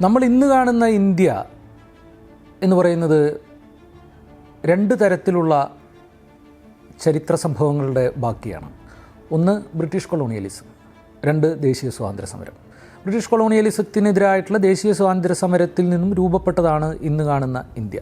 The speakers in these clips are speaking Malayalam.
നമ്മൾ ഇന്ന് കാണുന്ന ഇന്ത്യ എന്ന് പറയുന്നത് രണ്ട് തരത്തിലുള്ള ചരിത്ര സംഭവങ്ങളുടെ ബാക്കിയാണ്. ഒന്ന് ബ്രിട്ടീഷ് കൊളോണിയലിസം രണ്ട് ദേശീയ സ്വാതന്ത്ര്യ സമരം. ബ്രിട്ടീഷ് കൊളോണിയലിസത്തിനെതിരായിട്ടുള്ള ദേശീയ സ്വാതന്ത്ര്യ സമരത്തിൽ നിന്നും രൂപപ്പെട്ടതാണ് ഇന്ന് കാണുന്ന ഇന്ത്യ.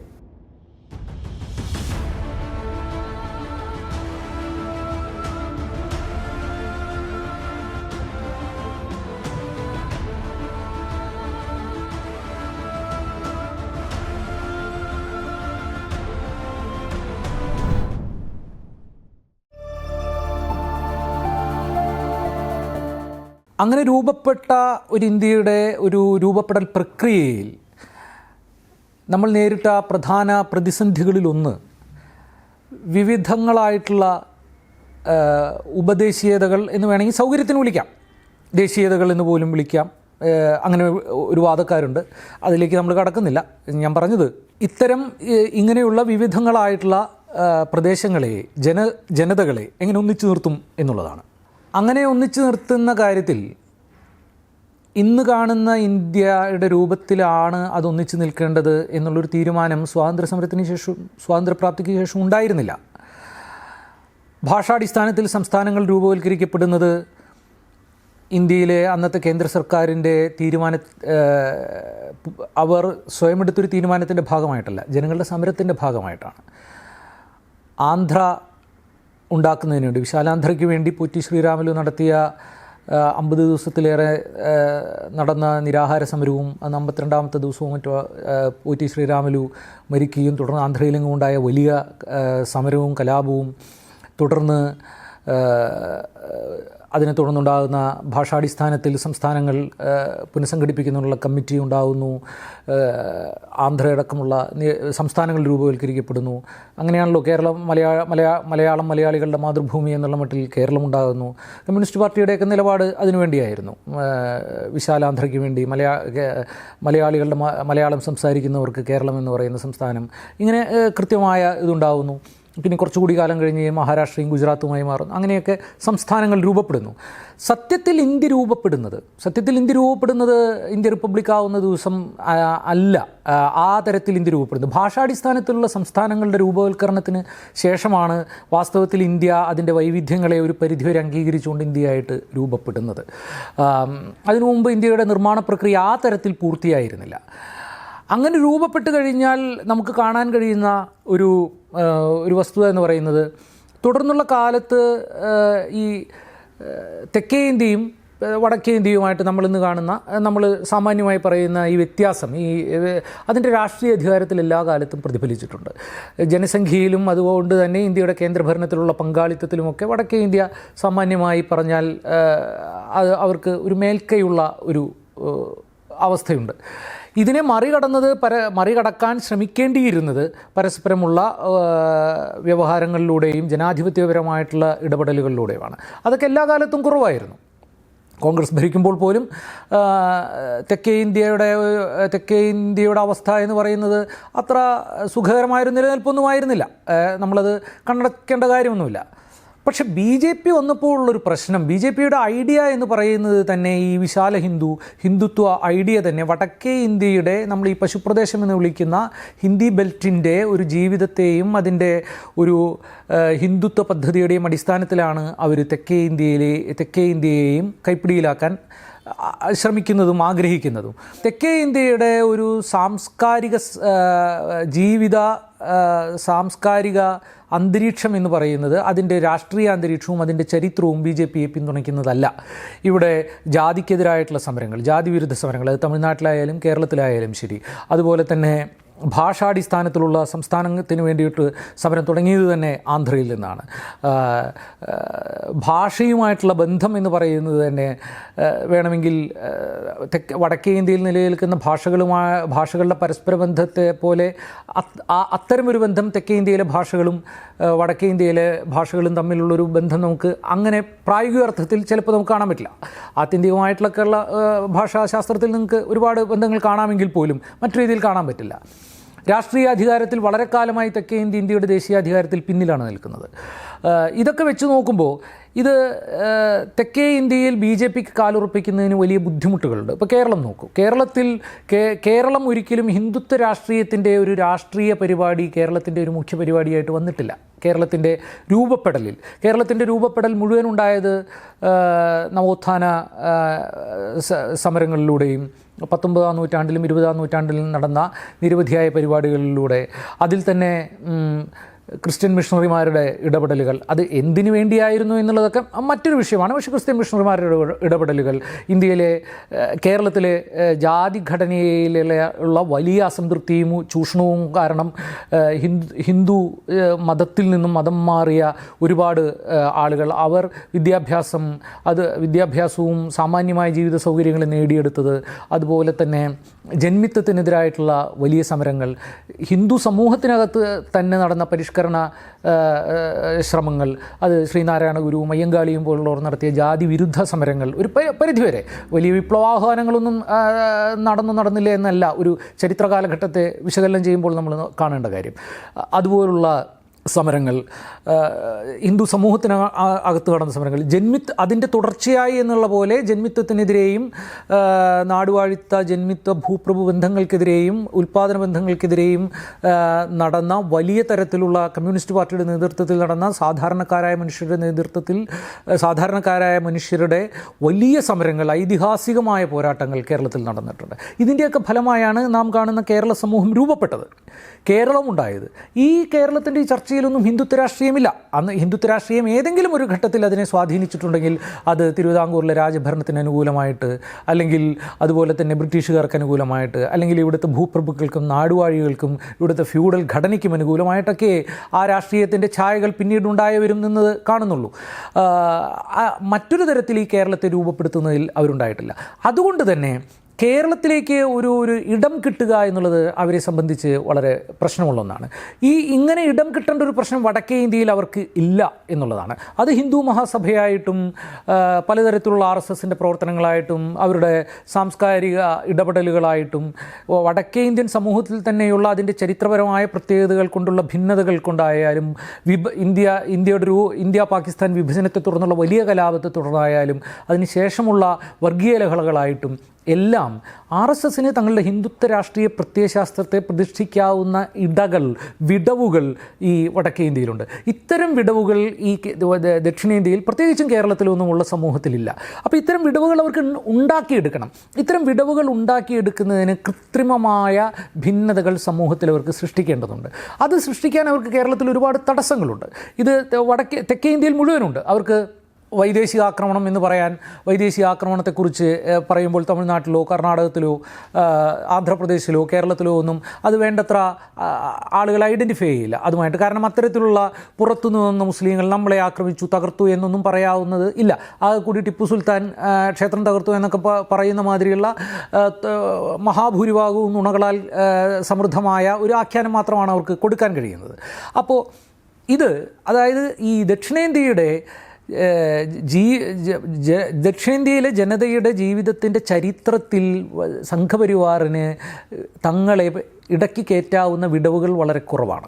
അങ്ങനെ രൂപപ്പെട്ട ഒരു ഇന്ത്യയുടെ ഒരു രൂപപ്പെടൽ പ്രക്രിയയിൽ നമ്മൾ നേരിട്ട പ്രധാന പ്രതിസന്ധികളിലൊന്ന് വിവിധങ്ങളായിട്ടുള്ള ഉപദേശീയതകൾ എന്ന് വേണമെങ്കിൽ സൗകര്യത്തിന് വിളിക്കാം. ദേശീയതകൾ എന്ന് പോലും വിളിക്കാം. അങ്ങനെ ഒരു വാദക്കാരുണ്ട്. അതിലേക്ക് നമ്മൾ കടക്കുന്നില്ല. ഞാൻ പറഞ്ഞത് ഇത്തരം ഇങ്ങനെയുള്ള വിവിധങ്ങളായിട്ടുള്ള പ്രദേശങ്ങളെ ജന ജനതകളെ എങ്ങനെ ഒന്നിച്ചു നിർത്തും എന്നുള്ളതാണ്. അങ്ങനെ ഒന്നിച്ചു നിർത്തുന്ന കാര്യത്തിൽ ഇന്ന് കാണുന്ന ഇന്ത്യയുടെ രൂപത്തിലാണ് അത് ഒന്നിച്ചു നിൽക്കേണ്ടത് എന്നുള്ളൊരു തീരുമാനം സ്വാതന്ത്ര്യ സമരത്തിന് ശേഷം സ്വാതന്ത്ര്യപ്രാപ്തിക്ക് ശേഷം ഉണ്ടായിരുന്നില്ല. ഭാഷാടിസ്ഥാനത്തിൽ സംസ്ഥാനങ്ങൾ രൂപവൽക്കരിക്കപ്പെടുന്നത് ഇന്ത്യയിലെ അന്നത്തെ കേന്ദ്ര സർക്കാരിന്റെ തീരുമാന അവർ സ്വയം എടുത്തൊരു തീരുമാനത്തിന്റെ ഭാഗമായിട്ടല്ല ജനങ്ങളുടെ സമരത്തിന്റെ ഭാഗമായിട്ടാണ്. ആന്ധ്ര ഉണ്ടാക്കുന്നതിന് വേണ്ടി. വിശാലാന്ധ്രയ്ക്ക് വേണ്ടി പൊറ്റി ശ്രീരാമലു നടത്തിയ അമ്പത് ദിവസത്തിലേറെ നടന്ന നിരാഹാര സമരവും അന്ന് അമ്പത്തിരണ്ടാമത്തെ ദിവസവും മറ്റോ പോറ്റി ശ്രീരാമലു മരിക്കുകയും തുടർന്ന് ആന്ധ്രയിലെങ്ങും ഉണ്ടായ വലിയ സമരവും കലാപവും തുടർന്ന് അതിനെ തുടർന്നുണ്ടാകുന്ന ഭാഷാടിസ്ഥാനത്തിൽ സംസ്ഥാനങ്ങൾ പുനഃസംഘടിപ്പിക്കുന്നതിനുള്ള കമ്മിറ്റി ഉണ്ടാകുന്നു ആന്ധ്രയടക്കമുള്ള സംസ്ഥാനങ്ങൾ രൂപവൽക്കരിക്കപ്പെടുന്നു. അങ്ങനെയാണല്ലോ കേരളം മലയാള മലയാ മലയാളം മലയാളികളുടെ മാതൃഭൂമി എന്നുള്ള മട്ടിൽ കേരളം ഉണ്ടാകുന്നു. കമ്മ്യൂണിസ്റ്റ് പാർട്ടിയുടെയൊക്കെ നിലപാട് അതിനുവേണ്ടിയായിരുന്നു വിശാലാന്ധ്രയ്ക്ക് വേണ്ടി മലയാ മലയാളികളുടെ മലയാളം സംസാരിക്കുന്നവർക്ക് കേരളം എന്ന് പറയുന്ന സംസ്ഥാനം. ഇങ്ങനെ കൃത്യമായ ഇതുണ്ടാകുന്നു. പിന്നെ കുറച്ചുകൂടി കാലം കഴിഞ്ഞ് മഹാരാഷ്ട്രയും ഗുജറാത്തുമായി മാറുന്നു. അങ്ങനെയൊക്കെ സംസ്ഥാനങ്ങൾ രൂപപ്പെടുന്നു. സത്യത്തിൽ ഇന്ത്യ രൂപപ്പെടുന്നത് സത്യത്തിൽ ഇന്ത്യ രൂപപ്പെടുന്നത് ഇന്ത്യ റിപ്പബ്ലിക് ആവുന്ന ദിവസം അല്ല ആ, തരത്തിൽ ഇന്ത്യ രൂപപ്പെടുന്നത് ഭാഷാടിസ്ഥാനത്തിലുള്ള സംസ്ഥാനങ്ങളുടെ രൂപവൽക്കരണത്തിന് ശേഷമാണ് വാസ്തവത്തിൽ ഇന്ത്യ അതിന്റെ വൈവിധ്യങ്ങളെ ഒരു പരിധിവരെ അംഗീകരിച്ചുകൊണ്ട് ഇന്ത്യയായിട്ട് രൂപപ്പെടുന്നത്. അതിനു മുമ്പ് ഇന്ത്യയുടെ നിർമ്മാണ പ്രക്രിയ ആ തരത്തിൽ പൂർത്തിയായിരുന്നില്ല. അങ്ങനെ രൂപപ്പെട്ട് കഴിഞ്ഞാൽ നമുക്ക് കാണാൻ കഴിയുന്ന ഒരു ഒരു വസ്തുത എന്ന് പറയുന്നത്. തുടർന്നുള്ള കാലത്ത് ഈ തെക്കേ ഇന്ത്യയും വടക്കേ ഇന്ത്യയുമായിട്ട് നമ്മളിന്ന് കാണുന്ന നമ്മൾ സാമാന്യമായി പറയുന്ന ഈ വ്യത്യാസം ഈ അതിന്റെ രാഷ്ട്രീയ അധികാരത്തിൽ എല്ലാ കാലത്തും പ്രതിഫലിച്ചിട്ടുണ്ട്. ജനസംഖ്യയിലും അതുകൊണ്ട് തന്നെ ഇന്ത്യയുടെ കേന്ദ്രഭരണത്തിലുള്ള പങ്കാളിത്തത്തിലുമൊക്കെ വടക്കേ ഇന്ത്യ സാമാന്യമായി പറഞ്ഞാൽ അവർക്ക് ഒരു മേൽക്കൈയുള്ള ഒരു അവസ്ഥയുണ്ട്. ഇതിനെ മറികടന്നത് പര മറികടക്കാൻ ശ്രമിക്കേണ്ടിയിരുന്നത് പരസ്പരമുള്ള വ്യവഹാരങ്ങളിലൂടെയും ജനാധിപത്യപരമായിട്ടുള്ള ഇടപെടലുകളിലൂടെയുമാണ്. അതൊക്കെ എല്ലാ കാലത്തും കുറവായിരുന്നു. കോൺഗ്രസ് ഭരിക്കുമ്പോൾ പോലും തെക്കേ ഇന്ത്യയുടെ തെക്കേ ഇന്ത്യയുടെ അവസ്ഥ എന്ന് പറയുന്നത് അത്ര സുഖകരമായൊരു നിലനിൽപ്പൊന്നും ആയിരുന്നില്ല നമ്മളത് കണ്ടക്കേണ്ട കാര്യമൊന്നുമില്ല. പക്ഷെ ബി ജെ പി വന്നപ്പോൾ ഉള്ളൊരു പ്രശ്നം ബി ജെ പിയുടെ ഐഡിയ എന്ന് പറയുന്നത് തന്നെ ഈ വിശാല ഹിന്ദു ഹിന്ദുത്വ ഐഡിയ തന്നെ. വടക്കേ ഇന്ത്യയുടെ നമ്മൾ ഈ പശുപ്രദേശം എന്ന് വിളിക്കുന്ന ഹിന്ദി ബെൽറ്റിന്റെ ഒരു ജീവിതത്തെയും അതിന്റെ ഒരു ഹിന്ദുത്വ പദ്ധതിയുടെയും അടിസ്ഥാനത്തിലാണ് അവർ തെക്കേ ഇന്ത്യയിലെ തെക്കേ ഇന്ത്യയെയും കൈപ്പിടിയിലാക്കാൻ ശ്രമിക്കുന്നതും ആഗ്രഹിക്കുന്നതും. തെക്കേ ഇന്ത്യയുടെ ഒരു സാംസ്കാരിക ജീവിത സാംസ്കാരിക അന്തരീക്ഷം എന്ന് പറയുന്നത് അതിന്റെ രാഷ്ട്രീയ അന്തരീക്ഷവും അതിന്റെ ചരിത്രവും ബി ജെ പിയെ പിന്തുണയ്ക്കുന്നതല്ല. ഇവിടെ ജാതിക്കെതിരായിട്ടുള്ള സമരങ്ങൾ ജാതി വിരുദ്ധ സമരങ്ങൾ തമിഴ്നാട്ടിലായാലും കേരളത്തിലായാലും ശരി. അതുപോലെ തന്നെ ഭാഷാടിസ്ഥാനത്തിലുള്ള സംസ്ഥാനത്തിന് വേണ്ടിയിട്ട് സമരം തുടങ്ങിയത് തന്നെ ആന്ധ്രയിൽ നിന്നാണ്. ഭാഷയുമായിട്ടുള്ള ബന്ധം എന്ന് പറയുന്നത് തന്നെ വേണമെങ്കിൽ തെക്ക് വടക്കേ ഇന്ത്യയിൽ നിലനിൽക്കുന്ന ഭാഷകളുമായ ഭാഷകളുടെ പരസ്പര ബന്ധത്തെ പോലെ അത്തരമൊരു ബന്ധം തെക്കേ ഇന്ത്യയിലെ ഭാഷകളും വടക്കേ ഇന്ത്യയിലെ ഭാഷകളും തമ്മിലുള്ളൊരു ബന്ധം നമുക്ക് അങ്ങനെ പ്രായോഗിക അർത്ഥത്തിൽ ചിലപ്പോൾ നമുക്ക് കാണാൻ പറ്റില്ല. ആത്യന്തികമായിട്ടുള്ള ഭാഷാശാസ്ത്രത്തിൽ നിങ്ങൾക്ക് ഒരുപാട് ബന്ധങ്ങൾ കാണാമെങ്കിൽ പോലും മറ്റു രീതിയിൽ കാണാൻ പറ്റില്ല. രാഷ്ട്രീയ അധികാരത്തിൽ വളരെ കാലമായി തെക്കേ ഇന്ത്യ ഇന്ത്യയുടെ ദേശീയ അധികാരത്തിൽ പിന്നിലാണ് നിൽക്കുന്നത്. ഇതൊക്കെ വെച്ച് നോക്കുമ്പോൾ ഇത് തെക്കേ ഇന്ത്യയിൽ ബി ജെ പിക്ക് കാലുറപ്പിക്കുന്നതിന് വലിയ ബുദ്ധിമുട്ടുകളുണ്ട്. ഇപ്പോൾ കേരളം നോക്കൂ. കേരളത്തിൽ കേരളം ഒരിക്കലും ഹിന്ദുത്വ രാഷ്ട്രീയത്തിന്റെ ഒരു രാഷ്ട്രീയ പരിപാടി കേരളത്തിന്റെ ഒരു മുഖ്യ പരിപാടിയായിട്ട് വന്നിട്ടില്ല. കേരളത്തിന്റെ രൂപപ്പെടലിൽ. കേരളത്തിന്റെ രൂപപ്പെടൽ മുഴുവൻ ഉണ്ടായത് നവോത്ഥാന സമരങ്ങളിലൂടെയും പത്തൊമ്പതാം നൂറ്റാണ്ടിലും ഇരുപതാം നൂറ്റാണ്ടിലും നടന്ന നിരവധിയായ പരിപാടികളിലൂടെ അതിൽ തന്നെ ക്രിസ്ത്യൻ മിഷണറിമാരുടെ ഇടപെടലുകൾ അത് എന്തിനു വേണ്ടിയായിരുന്നു എന്നുള്ളതൊക്കെ മറ്റൊരു വിഷയമാണ്. പക്ഷേ ക്രിസ്ത്യൻ മിഷണറിമാരുടെ ഇടപെടലുകൾ ഇന്ത്യയിലെ കേരളത്തിലെ ജാതി ഘടനയിലെ ഉള്ള വലിയ അസംതൃപ്തിയും ചൂഷണവും കാരണം ഹിന്ദു ഹിന്ദു മതത്തിൽ നിന്നും മതം മാറിയ ഒരുപാട് ആളുകൾ അവർ വിദ്യാഭ്യാസം അത് വിദ്യാഭ്യാസവും സാമാന്യമായ ജീവിത സൗകര്യങ്ങൾ നേടിയെടുത്തത് അതുപോലെ തന്നെ ജന്മിത്വത്തിനെതിരായിട്ടുള്ള വലിയ സമരങ്ങൾ. ഹിന്ദു സമൂഹത്തിനകത്ത് തന്നെ നടന്ന പരിഷ്കരണ ആ, ശ്രമങ്ങൾ. അത് ശ്രീനാരായണ ഗുരു അയ്യങ്കാളിയും പോലുള്ളവർ നടത്തിയ ജാതി വിരുദ്ധ സമരങ്ങൾ. ഒരു പരിധിവരെ വലിയ വിപ്ലവാഹ്വാനങ്ങളൊന്നും നടന്നു നടന്നില്ല എന്നല്ല ഒരു ചരിത്ര കാലഘട്ടത്തെ വിശകലനം ചെയ്യുമ്പോൾ നമ്മൾ കാണേണ്ട കാര്യം. അതുപോലുള്ള സമരങ്ങൾ ഹിന്ദു സമൂഹത്തിന് അകത്ത് കടന്ന സമരങ്ങൾ. ജന്മിത് അതിന്റെ തുടർച്ചയായി എന്നുള്ള പോലെ ജന്മിത്വത്തിനെതിരെയും നാടുവാഴിത്ത ജന്മിത്വ ഭൂപ്രഭു ബന്ധങ്ങൾക്കെതിരെയും ഉൽപ്പാദന ബന്ധങ്ങൾക്കെതിരെയും നടന്ന വലിയ തരത്തിലുള്ള കമ്മ്യൂണിസ്റ്റ് പാർട്ടിയുടെ നേതൃത്വത്തിൽ നടന്ന സാധാരണക്കാരായ മനുഷ്യരുടെ നേതൃത്വത്തിൽ സാധാരണക്കാരായ മനുഷ്യരുടെ വലിയ സമരങ്ങൾ ഐതിഹാസികമായ പോരാട്ടങ്ങൾ കേരളത്തിൽ നടന്നിട്ടുണ്ട്. ഇതിന്റെയൊക്കെ ഫലമായാണ് നാം കാണുന്ന കേരള സമൂഹം രൂപപ്പെട്ടത് കേരളം ഉണ്ടായത് ഈ കേരളത്തിന്റെ ഈ ചർച്ചയിലൊന്നും ഹിന്ദുത്വ രാഷ്ട്രീയമില്ല. അന്ന് ഹിന്ദുത്വ രാഷ്ട്രീയം ഏതെങ്കിലും ഒരു ഘട്ടത്തിൽ അതിനെ സ്വാധീനിച്ചിട്ടുണ്ടെങ്കിൽ അത് തിരുവിതാംകൂറിലെ രാജഭരണത്തിന് അനുകൂലമായിട്ട് അല്ലെങ്കിൽ അതുപോലെ തന്നെ ബ്രിട്ടീഷുകാർക്ക് അനുകൂലമായിട്ട് അല്ലെങ്കിൽ ഇവിടുത്തെ ഭൂപ്രഭുക്കൾക്കും നാടുവാഴികൾക്കും ഇവിടുത്തെ ഫ്യൂഡൽ ഘടനയ്ക്കും അനുകൂലമായിട്ടൊക്കെ ആ രാഷ്ട്രീയത്തിന്റെ ഛായകൾ പിന്നീടുണ്ടായവരും നിന്ന് കാണുന്നുള്ളൂ. മറ്റൊരു തരത്തിൽ ഈ കേരളത്തെ രൂപപ്പെടുത്തുന്നതിൽ അവരുണ്ടായിട്ടില്ല. അതുകൊണ്ട് തന്നെ കേരളത്തിലേക്ക് ഒരു ഒരു ഇടം കിട്ടുക എന്നുള്ളത് അവരെ സംബന്ധിച്ച് വളരെ പ്രശ്നമുള്ള ഒന്നാണ്. ഈ ഇങ്ങനെ ഇടം കിട്ടേണ്ട ഒരു പ്രശ്നം വടക്കേ ഇന്ത്യയിൽ അവർക്ക് ഇല്ല എന്നുള്ളതാണ്. അത് ഹിന്ദു മഹാസഭയായിട്ടും പലതരത്തിലുള്ള ആർ എസ് എസിന്റെ പ്രവർത്തനങ്ങളായിട്ടും അവരുടെ സാംസ്കാരിക ഇടപെടലുകളായിട്ടും വടക്കേ ഇന്ത്യൻ സമൂഹത്തിൽ തന്നെയുള്ള അതിന്റെ ചരിത്രപരമായ പ്രത്യേകതകൾ കൊണ്ടുള്ള ഭിന്നതകൾ കൊണ്ടായാലും വിഭ ഇന്ത്യ ഇന്ത്യയുടെ ഒരു ഇന്ത്യ പാകിസ്ഥാൻ വിഭജനത്തെ തുടർന്നുള്ള വലിയ കലാപത്തെ തുടർന്നായാലും അതിനുശേഷമുള്ള വർഗീയ ലഹളകളായിട്ടും എല്ലാം ആർ എസ് എസിന് തങ്ങളുടെ ഹിന്ദുത്വ രാഷ്ട്രീയ പ്രത്യയശാസ്ത്രത്തെ പ്രതിഷ്ഠിക്കാവുന്ന ഇടകൾ വിടവുകൾ ഈ വടക്കേ ഇന്ത്യയിലുണ്ട്. ഇത്തരം വിടവുകൾ ഈ ദക്ഷിണേന്ത്യയിൽ പ്രത്യേകിച്ചും കേരളത്തിലൊന്നും ഉള്ള സമൂഹത്തിലില്ല. അപ്പോൾ ഇത്തരം വിടവുകൾ അവർക്ക് ഉണ്ടാക്കിയെടുക്കണം. ഇത്തരം വിടവുകൾ ഉണ്ടാക്കിയെടുക്കുന്നതിന് കൃത്രിമമായ ഭിന്നതകൾ സമൂഹത്തിൽ അവർക്ക് സൃഷ്ടിക്കേണ്ടതുണ്ട്. അത് സൃഷ്ടിക്കാൻ അവർക്ക് കേരളത്തിൽ ഒരുപാട് തടസ്സങ്ങളുണ്ട്. ഇത് വടക്കേ തെക്കേ ഇന്ത്യയിൽ മുഴുവനുണ്ട്. അവർക്ക് വൈദേശിക ആക്രമണം എന്ന് പറയാൻ വൈദേശിക ആക്രമണത്തെക്കുറിച്ച് പറയുമ്പോൾ തമിഴ്നാട്ടിലോ കർണാടകത്തിലോ ആന്ധ്രാപ്രദേശിലോ കേരളത്തിലോ ഒന്നും അത് വേണ്ടത്ര ആളുകൾ ഐഡന്റിഫൈ ചെയ്യില്ല. അതുമായിട്ട് കാരണം അത്തരത്തിലുള്ള പുറത്തു നിന്ന് മുസ്ലിങ്ങൾ നമ്മളെ ആക്രമിച്ചു തകർത്തു എന്നൊന്നും പറയാവുന്നത് ഇല്ല. ആ കൂടി ടിപ്പു സുൽത്താൻ ക്ഷേത്രം തകർത്തു എന്നൊക്കെ പറയുന്ന മാതിരിയുള്ള മഹാഭൂരിഭാഗവും നുണകളാൽ സമൃദ്ധമായ ഒരു ആഖ്യാനം മാത്രമാണ് അവർക്ക് കൊടുക്കാൻ കഴിയുന്നത്. അപ്പോൾ ഇത് അതായത് ഈ ദക്ഷിണേന്ത്യയുടെ ജീ ദക്ഷിണേന്ത്യയിലെ ജനതയുടെ ജീവിതത്തിന്റെ ചരിത്രത്തിൽ സംഘപരിവാറിന് തങ്ങളെ ഇടയ്ക്ക് കയറ്റാവുന്ന വിടവുകൾ വളരെ കുറവാണ്.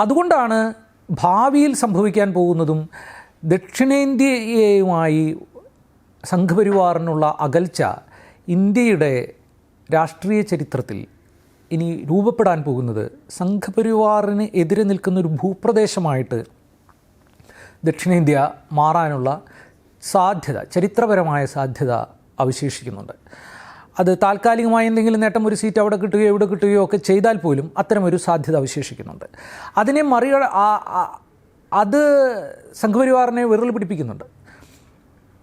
അതുകൊണ്ടാണ് ഭാവിയിൽ സംഭവിക്കാൻ പോകുന്നതും ദക്ഷിണേന്ത്യയുമായി സംഘപരിവാറിനുള്ള അകൽച്ച ഇന്ത്യയുടെ രാഷ്ട്രീയ ചരിത്രത്തിൽ ഇനി രൂപപ്പെടാൻ പോകുന്നത് സംഘപരിവാറിന് എതിരെ നിൽക്കുന്ന ഒരു ഭൂപ്രദേശമായിട്ട് ദക്ഷിണേന്ത്യ മാറാനുള്ള സാധ്യത ചരിത്രപരമായ സാധ്യത അവശേഷിക്കുന്നുണ്ട്. അത് താൽക്കാലികമായ എന്തെങ്കിലും നേട്ടം ഒരു സീറ്റ് അവിടെ കിട്ടുകയോ ഇവിടെ കിട്ടുകയോ ഒക്കെ ചെയ്താൽ പോലും അത്തരമൊരു സാധ്യത അവശേഷിക്കുന്നുണ്ട്. അതിനെ മറികട അത് സംഘപരിവാറിനെ വിരൽ പിടിപ്പിക്കുന്നുണ്ട്.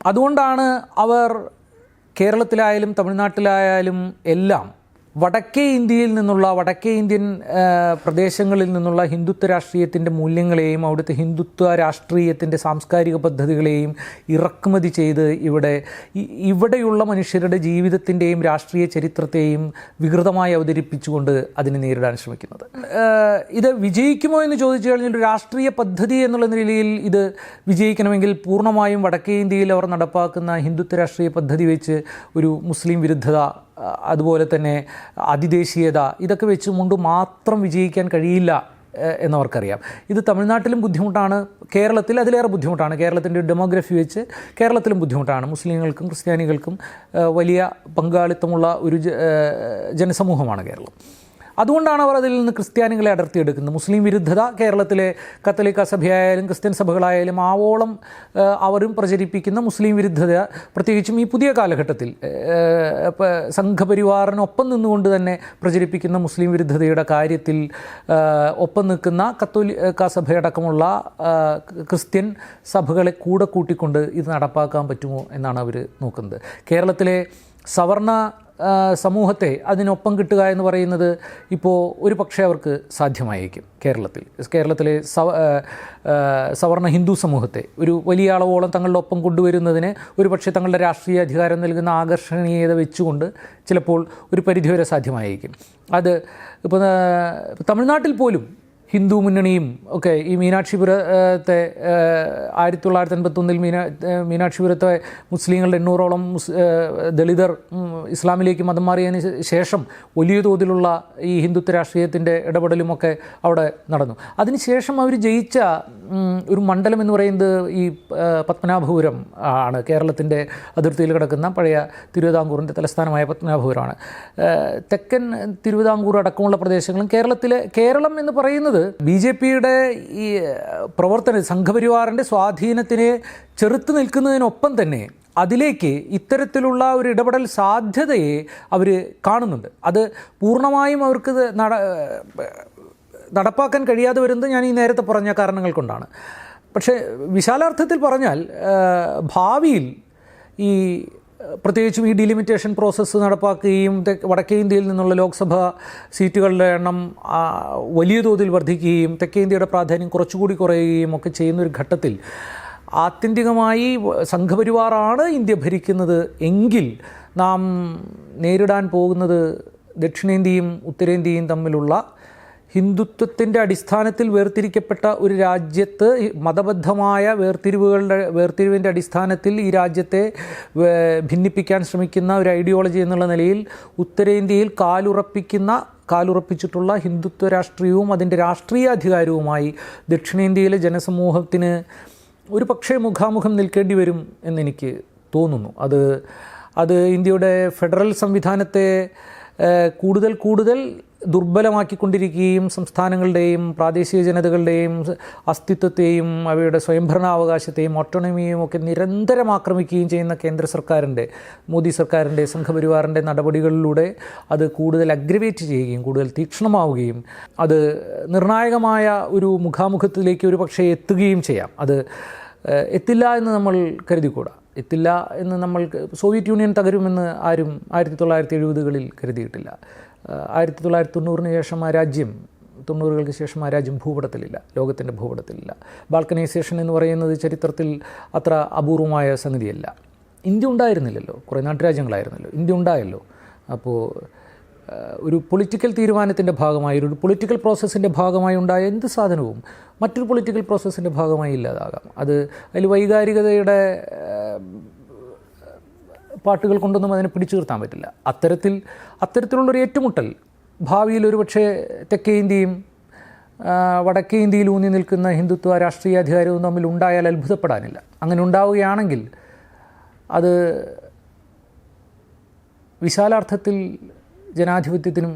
അതുകൊണ്ടാണ് അവർ കേരളത്തിലായാലും തമിഴ്നാട്ടിലായാലും എല്ലാം വടക്കേ ഇന്ത്യയിൽ നിന്നുള്ള വടക്കേ ഇന്ത്യൻ പ്രദേശങ്ങളിൽ നിന്നുള്ള ഹിന്ദുത്വ രാഷ്ട്രീയത്തിന്റെ മൂല്യങ്ങളെയും അവിടുത്തെ ഹിന്ദുത്വ രാഷ്ട്രീയത്തിന്റെ സാംസ്കാരിക പദ്ധതികളെയും ഇറക്കുമതി ചെയ്ത് ഇവിടെ ഇവിടെയുള്ള മനുഷ്യരുടെ ജീവിതത്തിന്റെയും രാഷ്ട്രീയ ചരിത്രത്തെയും വികൃതമായി അവതരിപ്പിച്ചുകൊണ്ട് അതിനെ നേരിടാൻ ശ്രമിക്കുന്നത്. ഇത് വിജയിക്കുമോ എന്ന് ചോദിച്ചു കഴിഞ്ഞാൽ രാഷ്ട്രീയ പദ്ധതി എന്നുള്ള നിലയിൽ ഇത് വിജയിക്കണമെങ്കിൽ പൂർണമായും വടക്കേ ഇന്ത്യയിൽ അവർ നടപ്പാക്കുന്ന ഹിന്ദുത്വ രാഷ്ട്രീയ പദ്ധതി വെച്ച് ഒരു മുസ്ലിം വിരുദ്ധത അതുപോലെ തന്നെ അതിദേശീയത ഇതൊക്കെ വെച്ചുകൊണ്ട് മാത്രം വിജയിക്കാൻ കഴിയില്ല എന്നവർക്കറിയാം. ഇത് തമിഴ്നാട്ടിലും ബുദ്ധിമുട്ടാണ് കേരളത്തിൽ അതിലേറെ ബുദ്ധിമുട്ടാണ്. കേരളത്തിന്റെ ഡെമോഗ്രഫി വെച്ച് കേരളത്തിലും ബുദ്ധിമുട്ടാണ്. മുസ്ലിങ്ങൾക്കും ക്രിസ്ത്യാനികൾക്കും വലിയ പങ്കാളിത്തമുള്ള ഒരു ജനസമൂഹമാണ് കേരളം. അതുകൊണ്ടാണ് അവർ അതിൽ നിന്ന് ക്രിസ്ത്യാനികളെ അടർത്തിയെടുക്കുന്നത്. മുസ്ലിം വിരുദ്ധത കേരളത്തിലെ കത്തോലിക്ക സഭയായാലും ക്രിസ്ത്യൻ സഭകളായാലും ആവോളം അവരും പ്രചരിപ്പിക്കുന്ന മുസ്ലിം വിരുദ്ധത. പ്രത്യേകിച്ചും ഈ പുതിയ കാലഘട്ടത്തിൽ സംഘപരിവാറിനൊപ്പം നിന്നുകൊണ്ട് തന്നെ പ്രചരിപ്പിക്കുന്ന മുസ്ലിം വിരുദ്ധതയുടെ കാര്യത്തിൽ ഒപ്പം നിൽക്കുന്ന കത്തോലിക്ക സഭയടക്കമുള്ള ക്രിസ്ത്യൻ സഭകളെ കൂടെ കൂട്ടിക്കൊണ്ട് ഇത് നടപ്പാക്കാൻ പറ്റുമോ എന്നാണ് അവർ നോക്കുന്നത്. കേരളത്തിലെ സവർണ സമൂഹത്തെ അതിനൊപ്പം കിട്ടുക എന്ന് പറയുന്നത് ഇപ്പോൾ ഒരു പക്ഷേ അവർക്ക് സാധ്യമായേക്കും കേരളത്തിൽ. കേരളത്തിലെ സവ സവർണ ഹിന്ദു സമൂഹത്തെ ഒരു വലിയ അളവോളം തങ്ങളുടെ ഒപ്പം കൊണ്ടുവരുന്നതിന് ഒരു പക്ഷേ തങ്ങളുടെ രാഷ്ട്രീയ അധികാരം നൽകുന്ന ആകർഷണീയത വെച്ചുകൊണ്ട് ചിലപ്പോൾ ഒരു പരിധിവരെ സാധ്യമായേക്കും. അത് ഇപ്പോൾ തമിഴ്നാട്ടിൽ പോലും ഹിന്ദു മുന്നണിയും ഒക്കെ ഈ മീനാക്ഷിപുരത്തെ ആയിരത്തി തൊള്ളായിരത്തി എൺപത്തൊന്നിൽ മീനാ മീനാക്ഷിപുരത്തെ മുസ്ലിങ്ങളുടെ എണ്ണൂറോളം മുസ് ദളിതർ ഇസ്ലാമിലേക്ക് മതം മാറിയതിന് ശേഷം വലിയ തോതിലുള്ള ഈ ഹിന്ദുത്വ രാഷ്ട്രീയത്തിന്റെ ഇടപെടലുമൊക്കെ അവിടെ നടന്നു. അതിനുശേഷം അവർ ജയിച്ച ഒരു മണ്ഡലം എന്ന് പറയുന്നത് ഈ പത്മനാഭപുരം ആണ്. കേരളത്തിന്റെ അതിർത്തിയിൽ കിടക്കുന്ന പഴയ തിരുവിതാംകൂറിന്റെ തലസ്ഥാനമായ പത്മനാഭപുരമാണ്. തെക്കൻ തിരുവിതാംകൂർ അടക്കമുള്ള പ്രദേശങ്ങളും കേരളത്തിലെ കേരളം എന്ന് പറയുന്നത് ബി ജെ പിയുടെ ഈ പ്രവർത്തന സംഘപരിവാറിന്റെ സ്വാധീനത്തിനെ ചെറുത്തു നിൽക്കുന്നതിനൊപ്പം തന്നെ അതിലേക്ക് ഇത്തരത്തിലുള്ള ഒരു ഇടപെടൽ സാധ്യതയെ അവർ കാണുന്നുണ്ട്. അത് പൂർണമായും അവർക്ക് നട നടപ്പാക്കാൻ കഴിയാതെ വരുന്നത് ഞാൻ ഈ നേരത്തെ പറഞ്ഞ കാരണങ്ങൾ കൊണ്ടാണ്. പക്ഷേ വിശാലാർത്ഥത്തിൽ പറഞ്ഞാൽ ഭാവിയിൽ ഈ പ്രത്യേകിച്ചും ഈ ഡിലിമിറ്റേഷൻ പ്രോസസ്സ് നടപ്പാക്കുകയും വടക്കേ ഇന്ത്യയിൽ നിന്നുള്ള ലോക്സഭ സീറ്റുകളുടെ എണ്ണം വലിയ തോതിൽ വർദ്ധിക്കുകയും തെക്കേ ഇന്ത്യയുടെ പ്രാധാന്യം കുറച്ചുകൂടി കുറയുകയും ഒക്കെ ചെയ്യുന്ന ഒരു ഘട്ടത്തിൽ ആത്യന്തികമായി സംഘപരിവാറാണ് ഇന്ത്യ ഭരിക്കുന്നത് എങ്കിൽ നാം നേരിടാൻ പോകുന്നത് ദക്ഷിണേന്ത്യയും ഉത്തരേന്ത്യയും തമ്മിലുള്ള ഹിന്ദുത്വത്തിന്റെ അടിസ്ഥാനത്തിൽ വേർതിരിക്കപ്പെട്ട ഒരു രാജ്യത്ത് മതബദ്ധമായ വേർതിരിവുകളുടെ വേർതിരിവിന്റെ അടിസ്ഥാനത്തിൽ ഈ രാജ്യത്തെ ഭിന്നിപ്പിക്കാൻ ശ്രമിക്കുന്ന ഒരു ഐഡിയോളജി എന്നുള്ള നിലയിൽ ഉത്തരേന്ത്യയിൽ കാലുറപ്പിക്കുന്ന കാലുറപ്പിച്ചിട്ടുള്ള ഹിന്ദുത്വ രാഷ്ട്രീയവും അതിന്റെ രാഷ്ട്രീയ അധികാരവുമായി ദക്ഷിണേന്ത്യയിലെ ജനസമൂഹത്തിന് ഒരു പക്ഷേ മുഖാമുഖം നിൽക്കേണ്ടി വരും എന്നെനിക്ക് തോന്നുന്നു. അത് അത് ഇന്ത്യയുടെ ഫെഡറൽ സംവിധാനത്തെ കൂടുതൽ കൂടുതൽ ദുർബലമാക്കിക്കൊണ്ടിരിക്കുകയും സംസ്ഥാനങ്ങളുടെയും പ്രാദേശിക ജനതകളുടെയും അസ്തിത്വത്തെയും അവയുടെ സ്വയംഭരണാവകാശത്തെയും ഓട്ടോണമിയെയും ഒക്കെ നിരന്തരം ആക്രമിക്കുകയും ചെയ്യുന്ന കേന്ദ്ര സർക്കാരിന്റെ മോദി സർക്കാരിന്റെ സംഘപരിവാറിന്റെ നടപടികളിലൂടെ അത് കൂടുതൽ അഗ്രവേറ്റ് ചെയ്യുകയും കൂടുതൽ തീക്ഷ്ണമാവുകയും അത് നിർണായകമായ ഒരു മുഖാമുഖത്തിലേക്ക് ഒരു പക്ഷേ എത്തുകയും ചെയ്യാം. അത് എത്തില്ല എന്ന് നമ്മൾ കരുതിക്കൂടാ. എത്തില്ല എന്ന് നമ്മൾ സോവിയറ്റ് യൂണിയൻ തകരുമെന്ന് ആരും ആയിരത്തി തൊള്ളായിരത്തി എഴുപതുകളിൽ കരുതിയിട്ടില്ല. ആയിരത്തി തൊള്ളായിരത്തി തൊണ്ണൂറിന് ശേഷം ആ രാജ്യം തൊണ്ണൂറുകൾക്ക് ശേഷം ആ രാജ്യം ഭൂപടത്തിലില്ല ലോകത്തിന്റെ ഭൂപടത്തിലില്ല. ബാൽക്കനൈസേഷൻ എന്ന് പറയുന്നത് ചരിത്രത്തിൽ അത്ര അപൂർവമായ സംഗതിയല്ല. ഇന്ത്യ ഉണ്ടായിരുന്നില്ലല്ലോ കുറേ നാട്ടുരാജ്യങ്ങളായിരുന്നല്ലോ ഇന്ത്യ ഉണ്ടായല്ലോ. അപ്പോൾ ഒരു പൊളിറ്റിക്കൽ തീരുമാനത്തിന്റെ ഭാഗമായി ഒരു പൊളിറ്റിക്കൽ പ്രോസസ്സിന്റെ ഭാഗമായി ഉണ്ടായ എന്ത് സാധനവും മറ്റൊരു പൊളിറ്റിക്കൽ പ്രോസസ്സിന്റെ ഭാഗമായി ഇല്ലാതാകാം. അത് അതിൽ വൈകാരികതയുടെ പാട്ടുകൾ കൊണ്ടൊന്നും അതിനെ പിടിച്ചു നിർത്താൻ പറ്റില്ല. അത്തരത്തിൽ അത്തരത്തിലുള്ളൊരു ഏറ്റുമുട്ടൽ ഭാവിയിൽ ഒരുപക്ഷെ തെക്കേ ഇന്ത്യയും വടക്കേ ഇന്ത്യയിൽ ഊന്നി നിൽക്കുന്ന ഹിന്ദുത്വ രാഷ്ട്രീയ അധികാരവും തമ്മിൽ ഉണ്ടായാൽ അത്ഭുതപ്പെടാനില്ല. അങ്ങനെ ഉണ്ടാവുകയാണെങ്കിൽ അത് വിശാലാർത്ഥത്തിൽ ജനാധിപത്യത്തിനും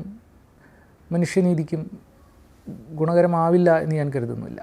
മനുഷ്യനീതിക്കും ഗുണകരമാവില്ല എന്ന് ഞാൻ കരുതുന്നില്ല.